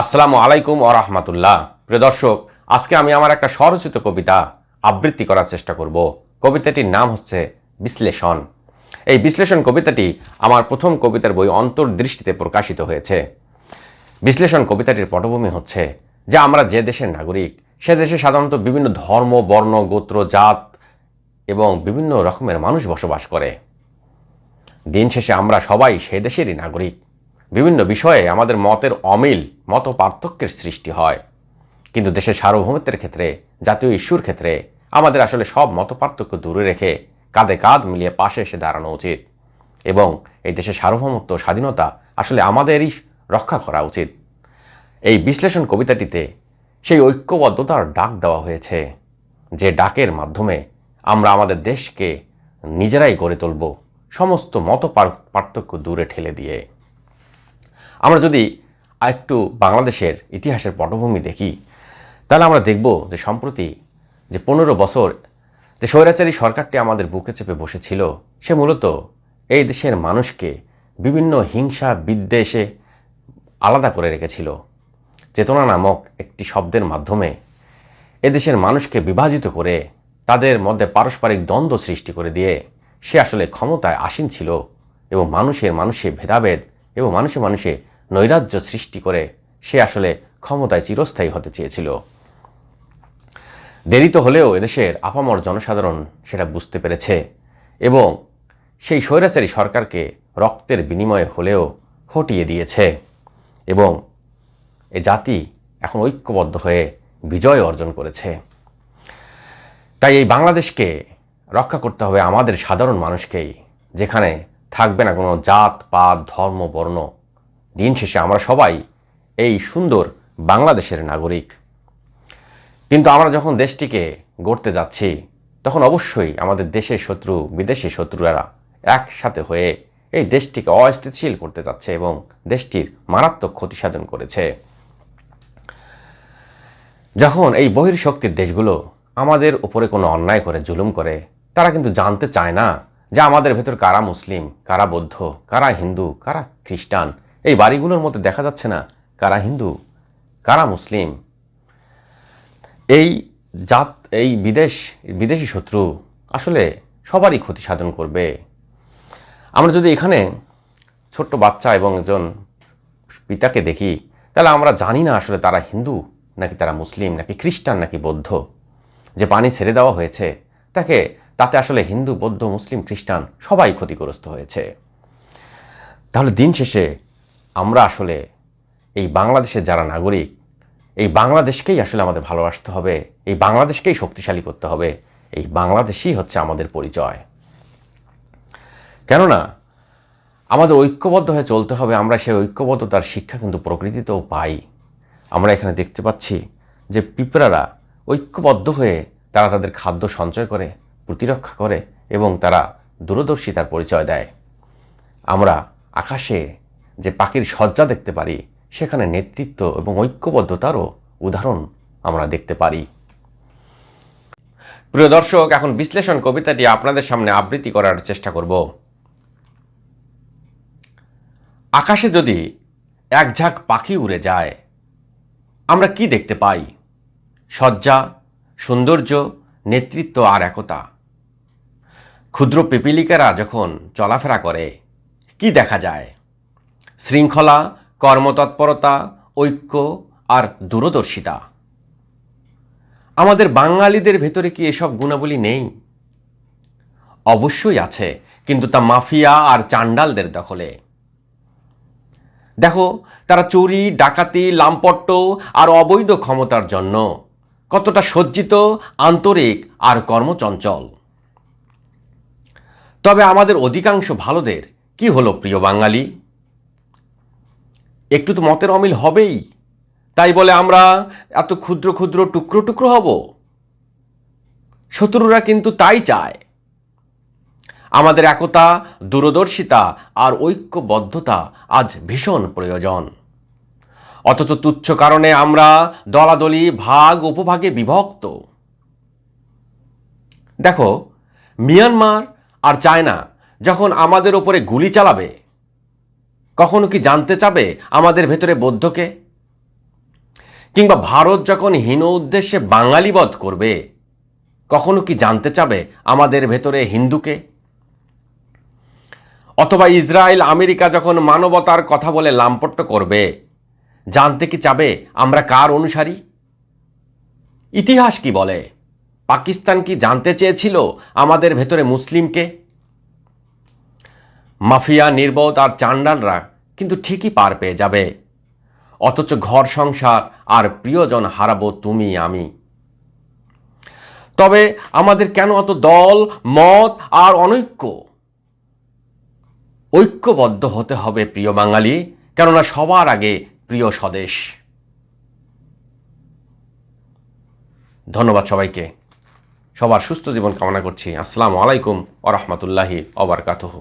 আসসালামু আলাইকুম ও রহমতুল্লাহ। প্রিয় দর্শক, আজকে আমি আমার একটা স্বরচিত কবিতা আবৃত্তি করার চেষ্টা করব। কবিতাটির নাম হচ্ছে বিশ্লেষণ। এই বিশ্লেষণ কবিতাটি আমার প্রথম কবিতার বই অন্তর্দৃষ্টিতে প্রকাশিত হয়েছে। বিশ্লেষণ কবিতাটির পটভূমি হচ্ছে যে আমরা যে দেশের নাগরিক, সে দেশে সাধারণত বিভিন্ন ধর্ম, বর্ণ, গোত্র, জাত এবং বিভিন্ন রকমের মানুষ বসবাস করে। দিন শেষে আমরা সবাই সে দেশেরই নাগরিক। বিভিন্ন বিষয়ে আমাদের মতের অমিল, মত পার্থক্যের সৃষ্টি হয়। কিন্তু দেশের সার্বভৌমত্বের ক্ষেত্রে, জাতীয় ইস্যুর ক্ষেত্রে, আমাদের আসলে সব মত পার্থক্য দূরে রেখে কাঁধে কাঁধ মিলিয়ে পাশে এসে দাঁড়ানো উচিত। এবং এই দেশের সার্বভৌমত্ব স্বাধীনতা আসলে আমাদেরই রক্ষা করা উচিত। এই বিশ্লেষণ কবিতাটিতে সেই ঐক্যবদ্ধতার ডাক দেওয়া হয়েছে, যে ডাকের মাধ্যমে আমরা আমাদের দেশকে নিজেরাই গড়ে তুলব, সমস্ত মত পার্থক্য দূরে ঠেলে দিয়ে। আমরা যদি একটু বাংলাদেশের ইতিহাসের পটভূমি দেখি, তাহলে আমরা দেখব যে সম্প্রতি যে পনেরো বছর যে স্বৈরাচারী সরকারটি আমাদের বুকে চেপে বসেছিল, সে মূলত এই দেশের মানুষকে বিভিন্ন হিংসা বিদ্বেষে আলাদা করে রেখেছিল। চেতনা নামক একটি শব্দের মাধ্যমে এদেশের মানুষকে বিভাজিত করে তাদের মধ্যে পারস্পরিক দ্বন্দ্ব সৃষ্টি করে দিয়ে সে আসলে ক্ষমতায় আসীন ছিল এবং মানুষের মানুষে ভেদাভেদ এবং মানুষে মানুষে নৈরাজ্য সৃষ্টি করে সে আসলে ক্ষমতায় চিরস্থায়ী হতে চেয়েছিল। দেরিতে হলেও এদেশের আপামর জনসাধারণ সেটা বুঝতে পেরেছে এবং সেই স্বৈরাচারী সরকারকে রক্তের বিনিময়ে হলেও হটিয়ে দিয়েছে এবং এ জাতি এখন ঐক্যবদ্ধ হয়ে বিজয় অর্জন করেছে। তাই এই বাংলাদেশকে রক্ষা করতে হবে আমাদের সাধারণ মানুষকেই, যেখানে থাকবে না কোনো জাত, পাত, ধর্ম, বর্ণ দিন শেষে আমরা সবাই এই সুন্দর বাংলাদেশের নাগরিক। কিন্তু আমরা যখন দেশটিকে গড়তে যাচ্ছি, তখন অবশ্যই আমাদের দেশের শত্রু, বিদেশি শত্রুরা একসাথে হয়ে এই দেশটিকে অস্থিতিশীল করতে যাচ্ছে এবং দেশটির মারাত্মক ক্ষতি সাধন করেছে। যখন এই বহির্শক্তির দেশগুলো আমাদের উপরে কোনো অন্যায় করে, জুলুম করে, তারা কিন্তু জানতে চায় না যে আমাদের ভেতর কারা মুসলিম, কারা বৌদ্ধ, কারা হিন্দু, কারা খ্রিস্টান এই বাড়িগুলোর মধ্যে দেখা যাচ্ছে না কারা হিন্দু, কারা মুসলিম। এই জাত, এই বিদেশ, বিদেশি শত্রু আসলে সবারই ক্ষতি সাধন করবে। আমরা যদি এখানে ছোট্ট বাচ্চা এবং একজন পিতাকে দেখি, তাহলে আমরা জানি না আসলে তারা হিন্দু নাকি তারা মুসলিম নাকি খ্রিস্টান নাকি বৌদ্ধ। যে পানি ছেড়ে দেওয়া হয়েছে, তাকে, তাতে আসলে হিন্দু, বৌদ্ধ, মুসলিম, খ্রিস্টান সবাই ক্ষতিগ্রস্ত হয়েছে। তাহলে দিন শেষে আমরা আসলে এই বাংলাদেশের যারা নাগরিক, এই বাংলাদেশকেই আসলে আমাদের ভালোবাসতে হবে, এই বাংলাদেশকেই শক্তিশালী করতে হবে, এই বাংলাদেশই হচ্ছে আমাদের পরিচয়। কেননা, আমাদের ঐক্যবদ্ধ হয়ে চলতে হবে, আমরা সেই ঐক্যবদ্ধতার শিক্ষা কিন্তু প্রকৃতিতেও পাই। আমরা এখানে দেখতে পাচ্ছি যে পিঁপড়ারা ঐক্যবদ্ধ হয়ে তারা তাদের খাদ্য সঞ্চয় করে, প্রতিরক্ষা করে এবং তারা দূরদর্শিতার পরিচয় দেয়। আমরা আকাশে যে পাখির সজ্জা দেখতে পারি, সেখানে নেতৃত্ব এবং ঐক্যবদ্ধতারও উদাহরণ আমরা দেখতে পারি। প্রিয় দর্শক, এখন বিশ্লেষণ কবিতাটি আপনাদের সামনে আবৃত্তি করার চেষ্টা করব। আকাশে যদি এক ঝাঁক পাখি উড়ে যায়, আমরা কি দেখতে পাই? সজ্জা সৌন্দর্য, নেতৃত্ব আর একতা। ক্ষুদ্র পিপিলিকারা যখন চলাফেরা করে, কি দেখা যায়? শৃঙ্খলা, কর্মতৎপরতা, ঐক্য আর দূরদর্শিতা। আমাদের বাঙালিদের ভেতরে কি এসব গুণাবলী নেই? অবশ্যই আছে, কিন্তু তা মাফিয়া আর চাণ্ডালদের দখলে। দেখো, তারা চুরি, ডাকাতি, লাম্পট্ট আর অবৈধ ক্ষমতার জন্য কতটা সজ্জিত, আন্তরিক আর কর্মচঞ্চল। তবে আমাদের অধিকাংশ ভালোদের কি হলো প্রিয় বাঙালি? একটু তো মতের অমিল হবেই। তাই বলে আমরা এত ক্ষুদ্র ক্ষুদ্র টুকরো টুকরো হব। শত্রুরা কিন্তু তাই চায়। আমাদের একতা, দূরদর্শিতা আর ঐক্যবদ্ধতা আজ ভীষণ প্রয়োজন। অথচ তুচ্ছ কারণে আমরা দলাদলি, ভাগ, উপভাগে বিভক্ত। দেখো, মিয়ানমার আর চায়না যখন আমাদের ওপরে গুলি চালাবে কখনো কি জানতে চাবে আমাদের ভেতরে বৌদ্ধকে? কিংবা ভারত যখন হীন উদ্দেশ্যে বাঙালিবধ করবে, কখনো কি জানতে চাবে আমাদের ভেতরে হিন্দুকে? অথবা ইসরায়েল, আমেরিকা যখন মানবতার কথা বলে লাম্পট্য করবে, জানতে কি চাবে আমরা কার অনুসারী? ইতিহাস কি বলে? পাকিস্তান কি জানতে চেয়েছিল আমাদের ভেতরে মুসলিমকে? মাফিয়া, নির্বোধ আর চান্ডালরা কিন্তু ঠিকই পার পেয়ে যাবে। অথচ ঘর সংসার আর প্রিয়জন হারাবো তুমি, আমি। তবে আমাদের কেন অত দল, মত আর অনৈক্য? ঐক্যবদ্ধ হতে হবে প্রিয় বাঙালি, কেননা সবার আগে প্রিয় স্বদেশ। ধন্যবাদ সবাইকে। সবার সুস্থ জীবন কামনা করছি। আসসালামু আলাইকুম ওরহমতুল্লাহি অবরকাতহ